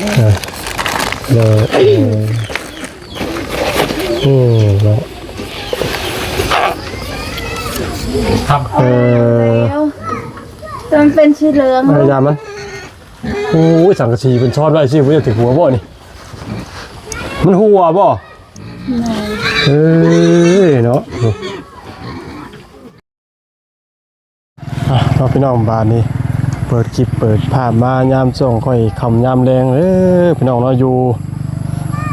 เลยเอออืมเนาะครับเออแต่มันเป็นสีเหลืองพยายามมันโอ้ยสังกะสีเป็นช้อนไว้สิผมจะถึงหัวบ่นี่ มันหัวบ่เอ้ยเนาะอะเราพี่น้องบ้านนี้ เปิดคลิปเปิดภาพมายามส่งค่อยคำยามแรงเอ้พี่น้องเราะอยู่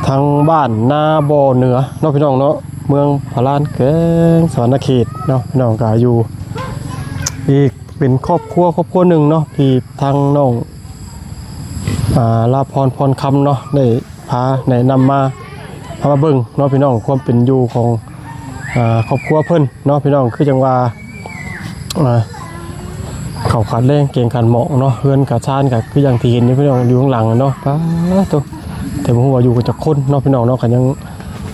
ทางบ้านนาบ่อเหนือเนาะพี่น้องเนาะเมืองพารานแกงสวรรณเขตเนาะพี่น้องก็อยู่อีกเป็นครอบครัวครอบครัวหนึ่งเนาะที่ทางน้องอ่าลาพรพรคำเนาะได้พาแนะนำมาพามาเบิ่งเนาะพี่น้องความเป็นอยู่ของอ่าครอบครัวเพิ่นเนาะพี่น้องคือจังว่าอ่า เขาขาดแรงเก่งขันเหมาะเนาะเฮือนกับชานกับคืออย่างที่เห็นนี่พี่น้องอยู่ข้างหลังเนาะป้าตัวแต่ผมว่าอยู่กับจักคนเนาะพี่น้องเนาะกันยัง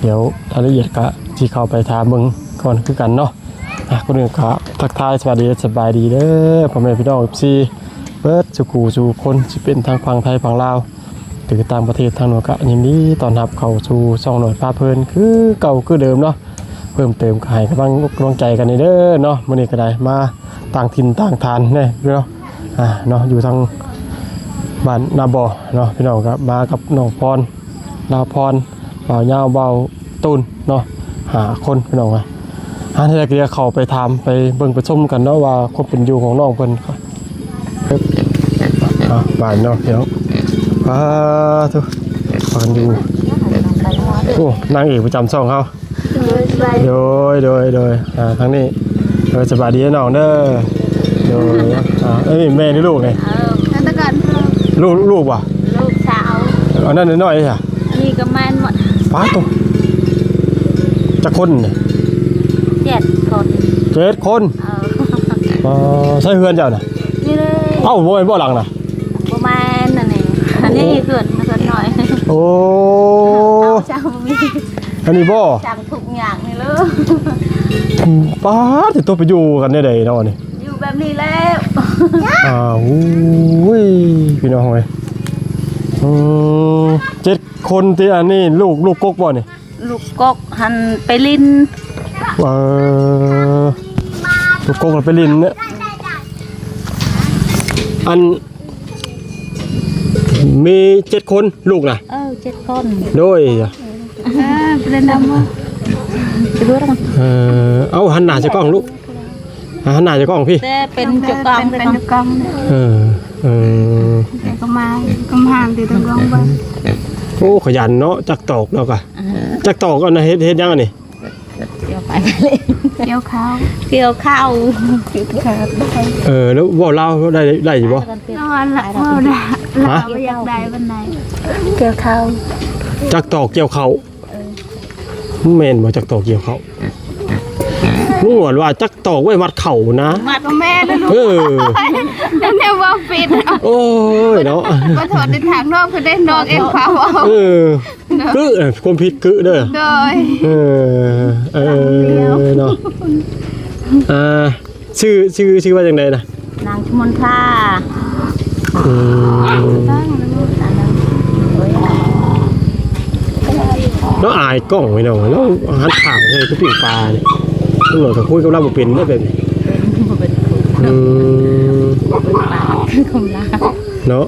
เดี๋ยวรายละเอียดก็ที่เข้าไปถามเบิงก่อนคือกันเนาะอะคนอื่นก็ทักทายสวัสดีสบายดีเด้อพ่อแม่พี่น้องซีเบิร์ดสุกูสู่คนสิเป็นทางฝั่งไทยฝั่งลาวหรือต่างประเทศทางโน้นก็ยินดีตอนรับเข้าสู่ช่องหน่อยฟ้าเพลินคือเก่าคือเดิมเนาะ เพิ่มเติมก็ให้กำลังกำลังใจกันนี่เด้อเนาะมื้อนี้ก็ได้มาต่างถิ่นต่างทานแน่พี่เนาะอ่าเนาะอยู่ทางบ้านนาบ่อเนาะพี่น้องก็มากับน้องพรลาพรบ่าวยาวเบาตูนเนาะหาคนพี่น้องอะอันนี้ก็จะเขาไปถามไปเบิ่งไปชมกันเนาะว่าความเป็นอยู่ของน้องเพิ่นครับอะบ้านเนาะเดี๋ยวป้าทุกฟังดูโอ้นางเอกประจำช่องเขา โดยโดยโดยอ่าทางนี้โดยสบายดีนะน้องเด้อโดยอ่าเอ้ยแม่นี่ลูกไงเออนั่นตะกันลูกลูกว่ะลูกสาวอันนั้นน้อยๆอะนี่ก็แม่นหมดป้าตัวจะคนเนี่ยเจ็ดคนเจ็ดคนเอออ่าใช่เพื่อนเจ้าน่ะนี่เลยเอ้าบ่เป็นบ่หลังน่ะประมาณนั่นเองอันนี้เกิดมาสักหน่อยโอ้เจ้ามีอันนี้บ่จังทุกอย่าง นี่เลยป้าดจะตัวไปอยู่กันได้ใดเนาะนี่อยู่แบบนี้แล้วอ้าวอุ้ยพี่น้องเอ้ยอืมเจ็ดคนที่อันนี้ลูกลูกกกบ่นี่ลูกกกหันไปลินเออลูกกกมันไปลินเนี่ยอัน มีเจ็ดคนลูกน่ะเออเจ็ดคนโดยเออเป็นดำ เออเอาหันหน้าจะกล้องลูกหันหน้าจะกล้องพี่แต่เป็นจุกกองเป็นจุกกองเออเออก็มาก็มาติดตรงกองไปโอ้ขยันเนาะจักตอกเนาะกะจักตอกอันนะเฮ็ดเฮ็ดยังอันนี่เกี่ยวไปเลยเกี่ยวข้าวเกี่ยวข้าวเกี่ยวข้าวเออแล้วเว่าเล่าได้ได้อยู่บ่นอนละเมื่อได้เราไม่อยากได้วันไหนเกี่ยวข้าวจักตอกเกี่ยวเขา แม่นบ่จักตอกเกี่ยวเขาลุงหวนว่าจักตอกไว้มัดเข่านะมาก็แม่นะลูกเออเนี่ยว่าปิดเอาโอ้ยเนาะมาถอดในทางนอกคือได้นอกเอ็นเผาเอาเออคือเออความผิดคือเด้อโดยเออเออเนาะอ่าชื่อชื่อชื่อว่าจังไดนะนางชมนท่าอืม แล้วอายกล้องไว้เนาะแล้วหันข่าวให้คือปิ้งปลาเนี่ยตำรวจก็คุยกับเราบ่เป็นได้แบบนี้เป็นอืมคือคำลาเนาะ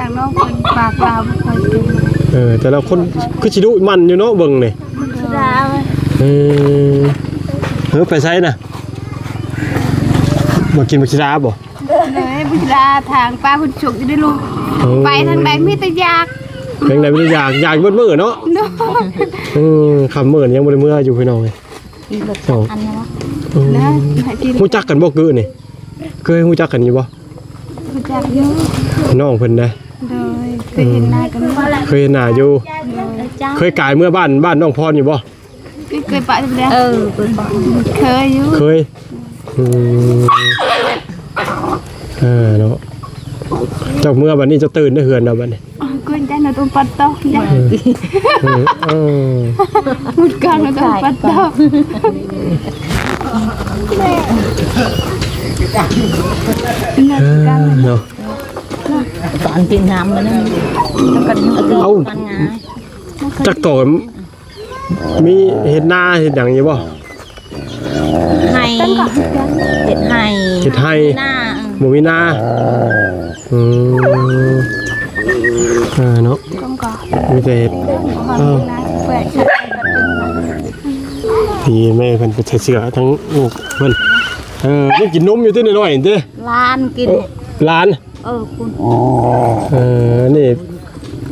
ทางนอกเป็นปากลาวไม่ค่อยเก่งเออแต่ละคนคือสิดุมันอยู่เนาะเบิ่งนี่สุดาเออเฮ้ยไปไสน่ะมากินบักชิราบ่เลยบุษราทางป้าคุณฉุกจะได้ลูกไปทางใดมีแต่ยาก เพลงใดไม่ได้อยากอยากเบิดมื้อเนาะเนาะเออคำมื้อนี่ยังบ่ได้มื้ออยู่พี่น้องเอ้ยอีกแบบอันนี้วะอืมนะให้กินรู้จักกันบ่กือนี่เคยรู้จักกันอยู่บ่บุษราเยอะน้องเพิ่นนะโดยเคยเห็นหน้ากันไหมเคยเห็นหน้าอยู่จ้าเคยกายเมื่อบ้านบ้านน้องพรอยู่บ่เคยไปทางใดเออเปิดบอกเคยอยู่เคยอืมเออเนาะเจ้าเมื่อบัดนี้เจะตื่นได้เฮือนแล้วบัดนี้ กุญแจหนูต้องปัดตอกจ้ะเออเออมุดกันหนูต้องปัดตอกเออเนาะตอนกินน้ำมันนั่นแล้วก็เอาตัวเอ้ามันงาจักโตมีเห็ดหน้าเห็ดอย่างนี้บ่ไห้เห็ดไห้เห็ดไห้หน้าบ่มีหน้าอืมเออเนาะก้องก่อมีแต่เห็ดความเป็นนายเปิดชัดกันตึงมาที่แม่เพิ่นไปใส่เสื้อทั้งลูกเพิ่นเออยังกินนมอยู่ที่น้อยๆนี่เด้ล้านกินเออหลาน เออคุณเออ นี่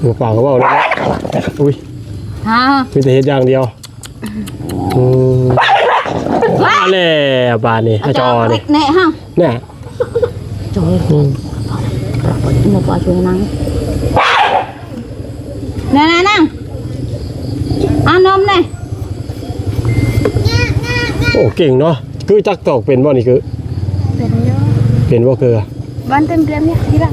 หัวเปล่าก็เว้าแล้วนะอุ้ยฮะมีแต่เห็ดอย่างเดียวอืมมาแล้วบานนี่อาจอนี่เน่ฮะเนี่ยจอยอืมห นูปล่อยช่วยนั่งนั่งนั่งนั่งอะนมเนี่ยโอ้เก่งเนาะคือจักตอกเป็นบ่นี่คือ เป็นเยอะเป็นบ่คือบ้านเต็มเต็มเนี่ยที่ละ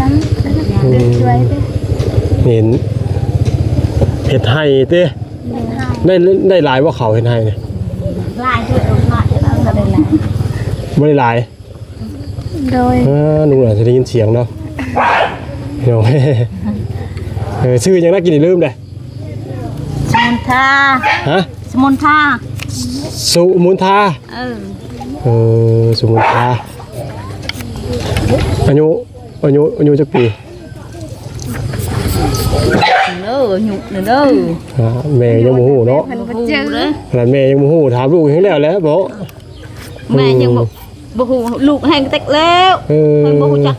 น้ำเดือดช่วยด้วยเห็นเห็ดไห้เต้ได้ได้หลายว่าเขาเห็ดไห้เนี่ยลายช่วยเอาหน่อยแล้วก็ได้ลายไม่ได้หลายโดยอ่าลุงหน่อยจะได้ยินเสียงเนาะเดี๋ยว เออชื่อยังน่ากินอีกลืมเลยสมุนทาฮะสมุนทาสุมุนทาเออเออสุมุนทาอายุอายุอายุจักปีเด้อหยุกเด้ออ่าแม่ยังโมโหเนาะเพิ่นบ่เจอเลยขนาดแม่ยังโมโหถามลูกยังแล้วแหล้วบอกแม่ยังบอกบ่ฮู้ลูกแห้งเต็กแล้วเออเพิ่นบ่ฮู้จัก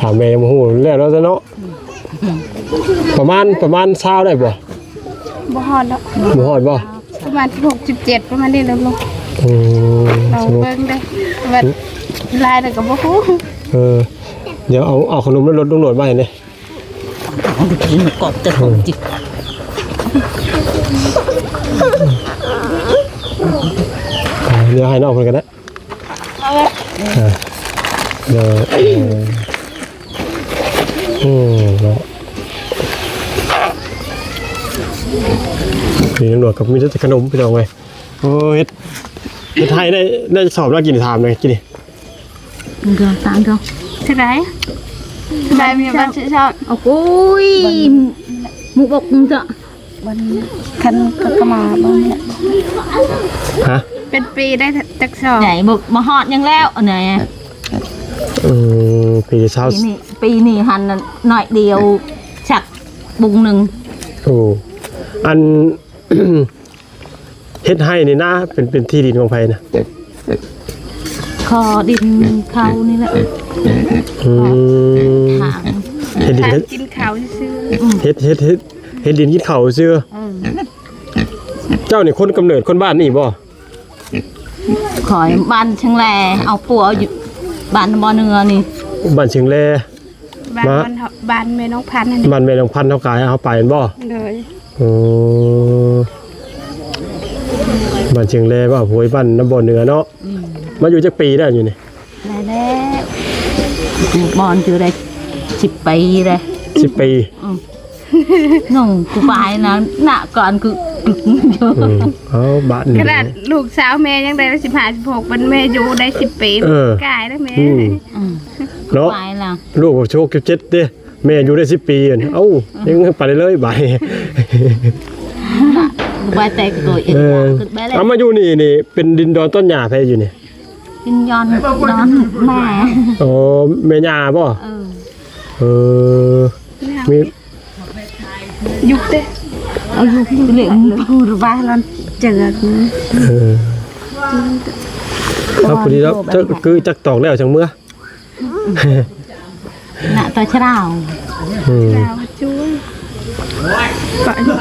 ถามแม่ยังโมโหแล้วแล้วซะเนาะประมาณประมาณเช้าได้บ่บ่ฮอดแล้วบ่ฮอดบ่ประมาณ16 17ประมาณนี้แล้วลงอืมเราสมมุติเบิ่งได้ว่าลายแล้วก็บ่ฮู้เออเดี๋ยวเอาเอาขนมแล้วรถลุงหนวดมาให้เนี่ยเอาไปกินกอบแต่ของจิตอ่าเดี๋ยวให้น้องเพิ่นกันนะเอาไว้อ่าเดี๋ยวเอออืมเนาะนี่ลุงหนวดกับมีแต่ขนมพี่น้องเว้ยโอ้เฮ็ดเฮ็ดไทยได้ได้สอบแล้วกินถามเลยกินดิมันก็ตามก็เท่าไหร่เท่าไหร่มีบ้านชื่อชอบเอาโอ้ยหมูบกมึงจะมันคันก็กมาบ้างเนี่ยฮะเป็นปีได้จักสอบไหนบอกมาฮอดยังแล้วอันไหน อืมปีเช้าปีนี้ปีนี้หันน่ะหน่อยเดียวฉักบุงหนึ่งโอ้อัน เฮ็ดให้นี่นะเป็นเป็นที่ดินของไผนะคอดินเขานี่แหละอืมถางเฮ็ดดินทานเฮ็ดกินข้าวซื่อเฮ็ดเฮ็ดเฮ็ดเฮ็ดดินกินข้าวซื่อเออเจ้านี่คนกำเนิดคนบ้านนี่บ่ขอยบ้านช่างแลเอาปัวอยู่ บ้านบ่อเนื้อนี่บ้านเชียงแลบ้านมาบ้านบ้านแม่น้องพันธุ์นั่นนี่บ้านแม่นางพันธุ์เฮากายเฮาไปแม่นบ่เลยอือบ้านเชียงแลบ่หวยบ้านน้ำบ่อเหนือเนาะมาอยู่จักปีแล้วอยู่นี่ได้แล้วบอนอยู่ได้สิบปีเลย10ปี น้องกูไปนะหน้าก่อนกูกึกอยู่ อืมเอาบ้านขนี่นาดลูกสาวแม่ยังได้สิบห้าสิบหกเป็นแม่อยู่ได้สิบปีเออ กายแล้วแม่อืมอืมเนาะ ไปละลูกผมโชคเจ็ดเด้แม่อยู่ได้10ปีอะเอ้ายังไปได้เลยบายกูไปแต่ตัวเองเออขึ้นไปเลยเอามาอยู่นี่นี่เป็นดินดอนต้นหญ้าแท้อยู่นี่กินยอนนอนแม่อ๋อแม่ย่าบ่เออเออมียุบเด้ เอาอยู่ที่เหลืองพูดว่าเราเจอกันเออเอาพอดีแล้วจะคือจักตอกแล้วจังเมื่อหน้าตาเช้าอืมดาวช่วยปะอยู่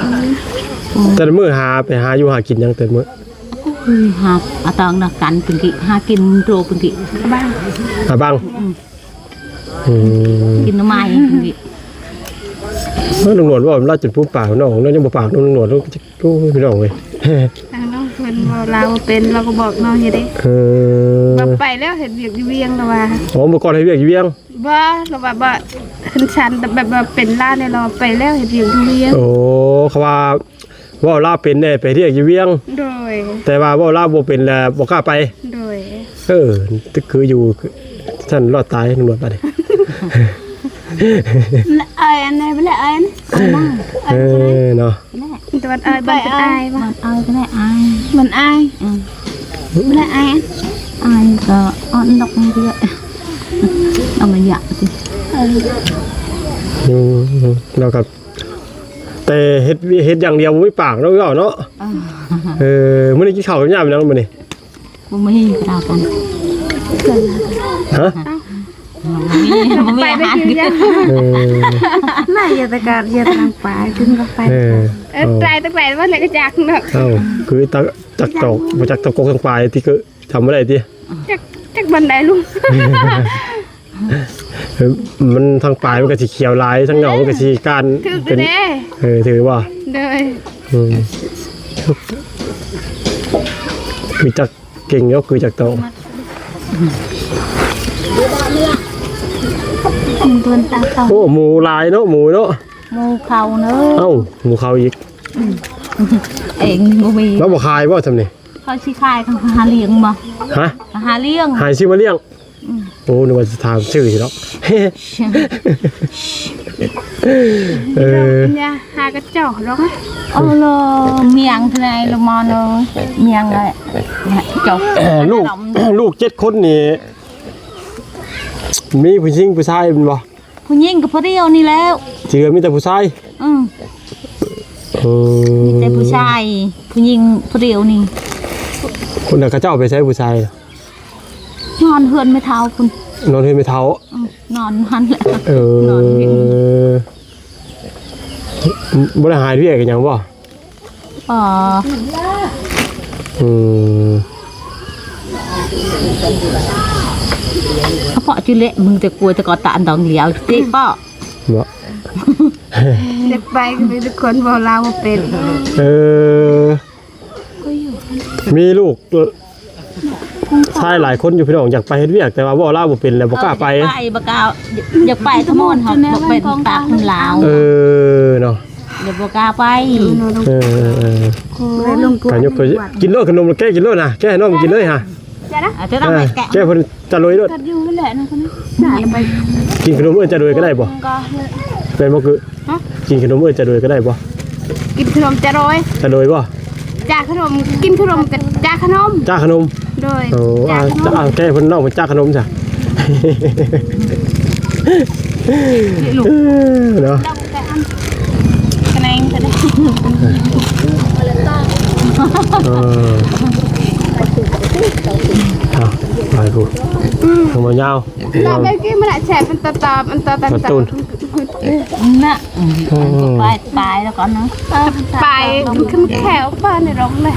แต่ละมื้อหาไปหาอยู่หากินหยังแต่มื้อหาอาตองนักกันเป็นกิหากินโรเป็นกิบ้างหาบังอืมกินน้ำไม้เป็นกิ เออลุงหนวดว่าเราจุดปุ๊บปากน้องน้องยังบ่ปากน้องลุงหนวดลูกจะกูพี่น้องเว้ยทางน้องเพิ่นบอกเราเป็นเราก็บอกน้องอยู่เด้เออว่าไปแล้วเห็นเวียกอยู่เวียงแล้วว่าอ๋อเมื่อก่อนให้เวียกอยู่เวียงบ่เราแบบว่าขึ้นชันแต่แบบว่าเป็นล่าในเราไปแล้วเห็นเวียกอยู่เวียงโอ้เขาว่าว่าลาเป็นแน่ไปเรียกอยู่เวียง โดย แต่ว่าว่าลาบ่เป็นแล้วบ่กล้าไป โดย เออคืออยู่ท่านรอดตายตำรวจมา ดิเอ้ยอันไหนเป็นเอ้ยเออเนาะตัวเอ้ยเป็นอายมัป่ะนเอาก็ได้อายมันอายอืมเป็นอายอายก็อ่อนดอกมันเรื่อยเอามาหยาสิอืมเรากับแต่เฮ็ดเฮ็ดอย่างเดียวบ่มีปากเนาะพี่น้องเนาะเออมื้อนี้กินข้าวกับยามแล้วมื้อนี้บ่มีกระดาษกันฮะ บ่มีอาหารกินยังเออน่าจะตะการจะทางป่าขึ้นก็ไปเออเออตายตะแกรงว่าอะไรก็จักเนาะเอ้าคือตักจักตอกบ่จักตะกกทางปลายที่คือทำบ่ได้ติจักจักบันไดลุงเออมันทางปลายมันก็สิเขียวลายทางเหงามันก็สิการถือเป็นเด้เออถือว่า เด้ออืมคือจักเก่งเนาะคือจักโต เพิ่นตาเต่าโอ้หมูลายเนาะหมูเนาะหมูเขาเนอะเอ้าหมูเขาอีกเองบ่มีแล้วบ่คายบ่ทำนี่เขาสิขายเขาหาเลี้ยงบ่ฮะหาเลี้ยงหายชื่อมาเลี้ยงโอ้นึกว่าจะถามชื่อสิเนาะเออเนี่ยหากระจอกหรอกนะเออเลยเมียงที่ไหนละมอเนอะเมียงเลยจบลูกลูกเจ็ดคนนี่มีผู้หญิงผู้ชายเป็นบ่ ผู้หญิงกับผู้เดียวนี่แล้วที่เหลือมีแต่ผู้ชายอืมเออแต่ผู้ชายผู้หญิงผู้เดียวนี่คนน่ะเขาเจ้าไปใช้ผู้ชายนอนเฮือนไม่เท้าคุณนอนเฮ็ดไม่เท้า อืมนอนหันแหละเอนอนเฮ็ดอบ่ได้หายเรียกกันหยังบ่อ๋ออืม เขาเพาะจุเละมึงจะกลัวจะกอตาอันดองเหลียวติเปาะบ่เด็กไปก็มีทุกคนบอกเราว่าเป็นเออมีลูกชายหลายคนอยู่พี่น้องอยากไปเฮ็ดเวียกแต่ว่าบ่ลาวบ่เป็นแล้วบ่กล้าไปไปบ่กล้าอยากไปทั้งหมดครับบ่เป็นปากคนลาวเออเนาะเดี๋ยวบ่กล้าไปเออเออเออเลยลงกูการยกตัวกินโลดขนมแล้วแก้กินโลดนะแก้ให้น้องมันกินเลยฮะ จะนะอาจจะต้องไปแกะแก้เพิ่นจะรวยโลดกัดอยู่นั่นแหละนะคนนี้น่าจะไปกินขนมเอิ้นจะรวยก็ได้บ่ก็เลยเป็นบ่คือกินขนมเอิ้นจะรวยก็ได้บ่กินขนมจะโรยจะรวยบ่จากขนมกินขนมกับจากขนมจ้าขนมโดยโอ้จาอ่ากขนจะมอ่าแก้เพิ่นน้องเพิ่นจ้าขนมจ้ะลูกเนาะคะแนนจะได้เออเอา ไปกูทำมายาวตาไปกี้มันอะแฉเป็นตาตามันตาตาการ์ตาตูนน่ะไปตายแล้วก่อนนะไปขึ้นแขวป้าในร้องเลย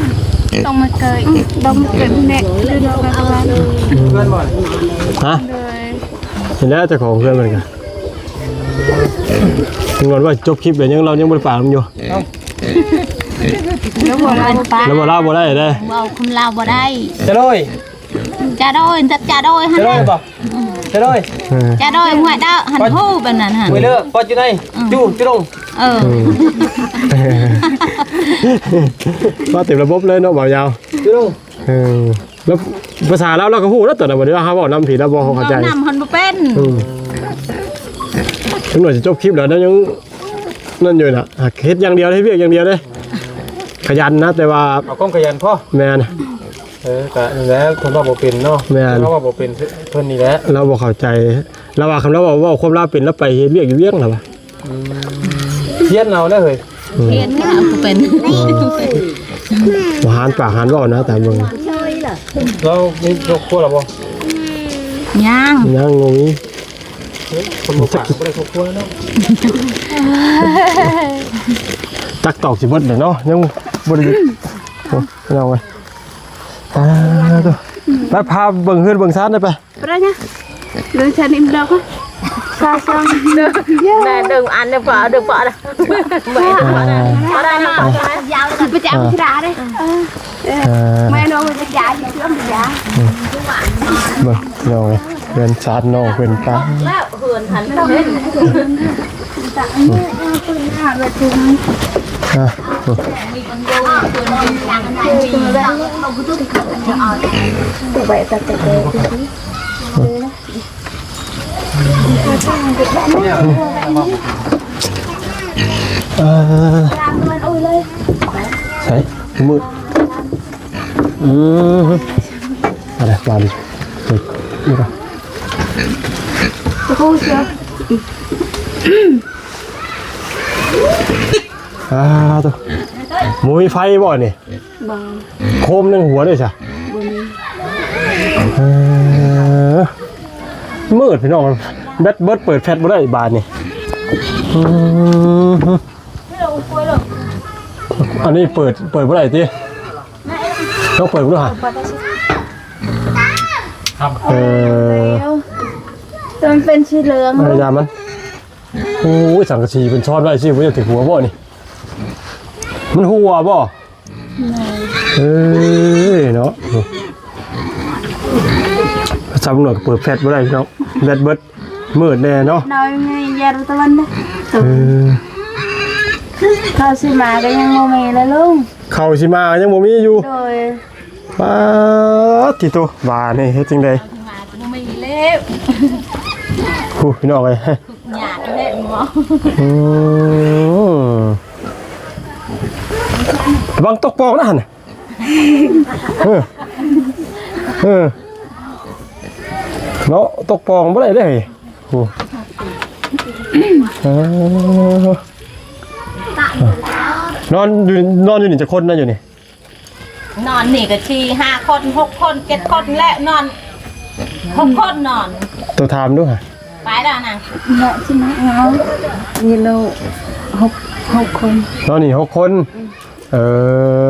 ต้องมาเกยต้องมาเกิดเน็กดูดูกันวันฮะเลยเห็นแล้วเจ้าของเพื่อนมันกันงอนว่าจบคลิปเลยยังเรายังบ่ได้ปากมันอยู่ แล้วหัวเราเป็นปลาแล้วบ่เล่าบ่ได้เด้เอาคนลาวบ่ได้จะโดย จะโดยจะจะโดยหันจะโดยน่ะบ่จะโดยเออจะโดยหัวเด้อหันหู้แบบนั้นหันมือเลิกปอดอยู่ไหนจู่จุลงเออก็เต็มระบบเลยเนาะบ่าวยาวจุลงเออแล้วภาษาเราเราก็ฮู้แล้วแต่ละวันนี้เราหาเว้านำผิดแล้วบ่เข้าใจเอานำหันบ่เป็น อืมถึงหน่อยจะจบคลิปแล้วนะยังนั่นอยู่น่ะหักเฮ็ดอย่างเดียวให้เวียกอย่างเดียวเด้ขยันนะแต่ว่าเอาก้มขยันพ่อแม่น เออก็นั่นแหละคนว่าบ่เป็นเนาะแม่นคนว่าบ่เป็นเพิ่นนี่แหละเราบ่เข้าใจเราว่าคำเราว่าเว้าความลาวเป็นแล้วไปเฮ็ดเวียกอยู่เวียงล่ะวะเฮียนเอาแล้วเฮ้ยเรียนก็เอาบ่เป็นบ่หารปากหารเว้านะแต่เบิ่งเรามีครอบครัวแล้วบ่ย่างยังงงอีคนบ่ฝากบ่ได้ครอบครัวเนาะตักตอกสิเบิดเลยเนาะยังบ่ได้โอ้เอาไว้ อ่าตัวไปพาเบิ่งเฮือนเบิ่งซ่านได้ไปไปแล้วเนี่ยเดินชันอิมดอกซาซองเดินเยอะแม่ดึงอันเดียวกว่าดึงกว่านะอ่าอะไรนะยาวไปจับที่ร้านเลยอ่าแม่น้องไปจ่ายที่เครื่องไปจ่ายเบิ่งน้องเอ้ยเฮือนซ่านน้องเพิ่นปาแล้วเหือนหันเห็นเอะเออใส่ มืออืมอะไรมาดิเด็กนี่ก็ อ่าตัวหมูมีไฟบ่นี่โคมหนึ่งหัวด้วยจ้ะเออมืดพี่น้องแบตเบิร์ดเปิดแฟลชบ่ได้บานนี่อืมอันนี้เปิดเปิดเมื่อไหร่ทีต้องเปิดเมื่อไหร่เออมันเป็นสีเหลืองพยายามมันโอ้ยสังกะสีเป็นช้อนไว้สิว่าจะถึงหัวบ่นี่ มันหัวบ่เอ้ยเนาะจำหน่อยเปิดแฟลชเมื่อไหร่เนาะแบตเบิดมืดแน่เนาะน้อยไงยารุตะวันนะเออเขาสิมาก็ยังโมเมแล้วลุงเข่าสิมายังบ่มีอยู่โดยป้าดติโตบานี่เฮ็ดจังไดมาก็ไม่เล็บฮู้พี่น้องเอ้ยหยาดเล็บหมออืม ระวังตกปองนะฮะน่ะเออเออเนาะตกปองบ่ได้เด้โอ้เออนอนอยู่นอนอยู่นี่จะคนนะอยู่นี่ นอนนี่ก็ชีห้าคนหกคนเจ็ดคนและนอนหกคนนอน ตัวถามด้วยฮะไปแล้วนะละสิมาเอานี่เราหกหกคน นอนนี่หกคน เอ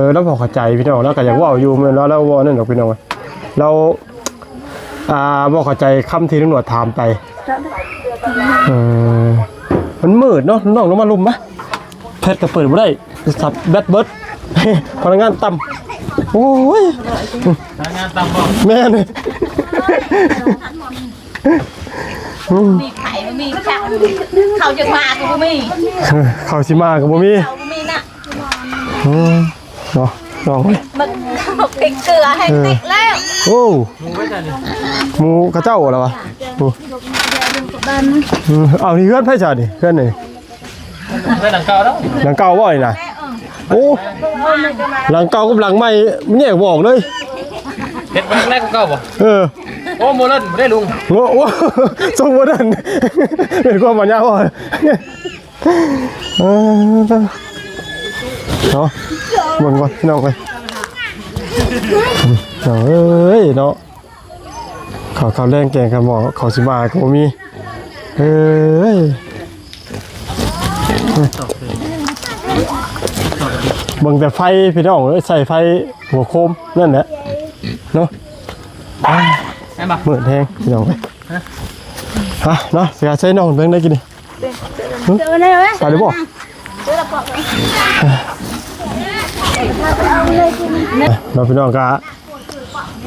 อแล้วพอเข้าใจพี่น้องแล้วก็อยากเว่าอยู่แม่นแล้วแล้วเว่านั่นดอกพี่น้องเราอ่าบ่เข้าใจคำที่ตำรวจถามไปเออมันมืดเนาะน้องลงมาลุมไหมแพทย์ก็เปิดไม่ได้สับแบตเบิร์ดพนักงานต่ำโอ้ยงานตามบ่แม่เนี่ยมีไข่ไม่มีช่างเขาจะมาก็ไม่มีเขาสิมากับบ่มีเขาไม่มีน่ะ อืมเนาะน้องเอ้ยมันเขาติดเกลือให้ติดแล้วโอ้มึงไว้จ้ะนี่หมูกระเจ้าเหรอวะโอ้อืมเอานี่เพื่อนไพ่จ่าดิเพื่อนนี่ไว้หลังเก่าแล้วหลังเก่าบ่อยนะโอ้หลังเก่ากับหลังใหม่มันแยกบอกเลยเฮ็ดไว้แรกก็เก่าบ่เออโอ้โมเลนบ่ได้ลุงโอ้โหทรงโมเดิร์นเป็นความมันยาวอะเออ เนาะเบิ่งก่อนพี่น้องไปน้องเอ้ยเนาะเขาเขาวแรงแกงกันหมอเขาสิมาก็บ่มีเอ้ยเบิ่งแต่ไฟพี่น้องเอ้ยใส่ไฟหัวโคมนั่นแหละเนาะแม่บ่มืดแทงพี่น้องไปฮะเนาะเสียใช้น้องเบิ่งได้กินดิเจอได้ไหมไป เลยบ่เราพี่น้องก็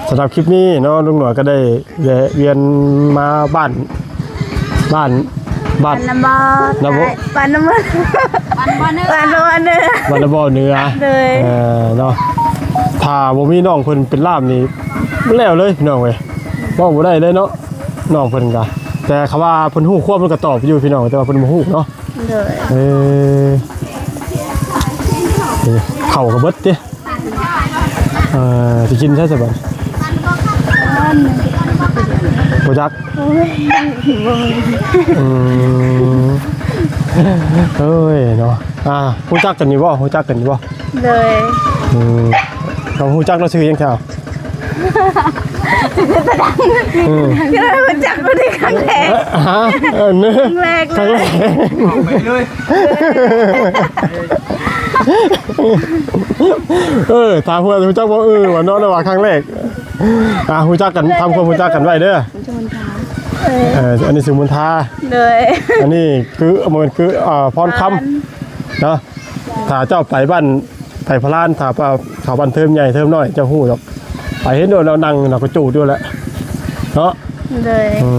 สำหรับคลิปนี้เนาะลุงหน่วยก็ได้แวะเวียนมาบ้าน บ้านบ้านน้ำบอน้ำบ่ปันน้ำมันมันบ่เนื้อปันน้ำมันเนื้อบ้านระบ่อเหนือเลยเออเนาะถ้าบ่มีน้องเพิ่นเป็นล่ามนี่มันแล้วเลยพี่น้องเว้ยบ่บ่ได้เลยเนาะน้องเพิ่นก็แต่คำว่าเพิ่นฮู้ควบมันก็ตอบอยู่พี่น้องแต่ว่าเพิ่นบ่ฮู้เนาะเลยเออนี่เข่ากับเบิดดิเอ่อจะกินใช่ไหมบันโบจักอืมเอ้ยเนาะอ่าฮู้จักกันอยู่บ่ฮู้จักกันอยู่บ่เลยอืมเราฮู้จักเราชื่อยังแถวอืมก็เลยมาจับคนที่ครั้งแรกเอ๊ะฮะเออเนื้อครั้งแรก ครั้งเลแรยกไปเลย เออถามเพื่อนฮู้จักบ่เออว่าเนาะแต่ว่าครั้งแรกอ่าฮู้จักกันทำความฮู้จักกันไว้เด้อเอออันนี้สมุนทาเลยอันนี้คือมันคืออ่าพรคำเนาะถ้าเจ้าไปบ้านไปพระลานถ้าว่าเขาบ้านเทิมใหญ่เทิมน้อยเจ้าฮู้ดอกไปเห็นโดนเรานั่งเราก็จูดด้วยแหละเนาะเลยอื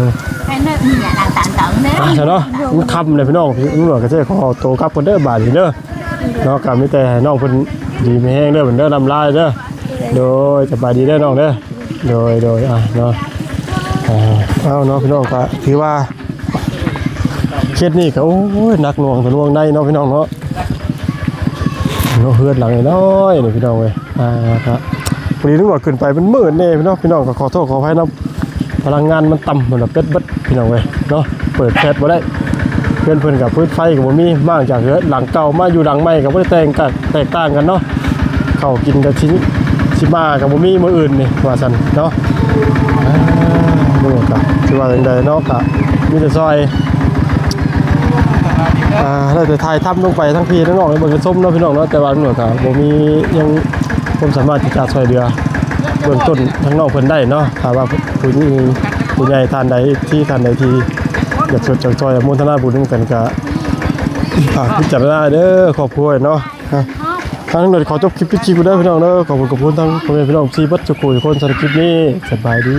มให้เนื้อมีอย่างต่างๆเนื้ออะเนาะมันคำเลยพี่น้องพี่ตำรวจก็จะขอตัวกลับกันเด้อบาดนี้เด้อ เนาะกับมีแต่น้องเพิ่นดีไม่แห้งเด้อเพิ่นเด้อลำลายเด้อโดยสบายดีเด้อน้องเด้อโดยโดยอะเนาะอ่าเอาเนาะพี่น้องก็ถือว่าเคสนี้ก็โอ้ยหนักหน่วงทะลวงในเนาะพี่น้องเนาะเนาะเฮือดหลังน้อยนี่พี่น้องเว้ยอ่าครับวันนี้นึกว่าขึ้นไปเป็นหมื่นเน่พี่น้องพี่น้องก็ขอโทษขออภัยนะพลังงานมันต่ำเหมือนแบบเป็ดเบัดพี่น้องเว้ยเนาะเปิดแฟลชบ่ได้ เพื่อนเพื่อนกับพื้นไฟกับบ่มีมากจากเหือหลังเก่ามาอยู่หลังใหม่กับบ่ได้แตกกันแตกต่างกันเนาะเข้ากินกับชิ้นชิมากับบ่มีมื้ออื่นนี่ว่าซั่นเนาะอ่าบ่ก็สิว่าจังไดเนาะก็มีแต่ซอยอ่าแล้วแต่ถ่ายทำลงไปทั้งพี่ทั้งน้องเบิ่งกันส้มเนาะพี่น้องเนาะแต่ว่าหน่วยก็บ่มียังความสามารถที่จะช่วยเหลือเบื้องต้นทั้งน้องเพิ่นได้เนาะถ้าว่าผู้นี้ผู้ใหญ่ท่านใดที่ท่านใดที่ อยากสดจากซอยมุนทนาบุญนึงกันกะฝากพิจารณาเด้อขอบคุณเนาะทางหน่วยขอจบคลิปพิชิกูได้พี่น้องเด้อขอบคุณขอบคุณทั้งพ่อแม่พี่น้องที่บัดจุกุยคนสำหรับคลิปนี้สบายดี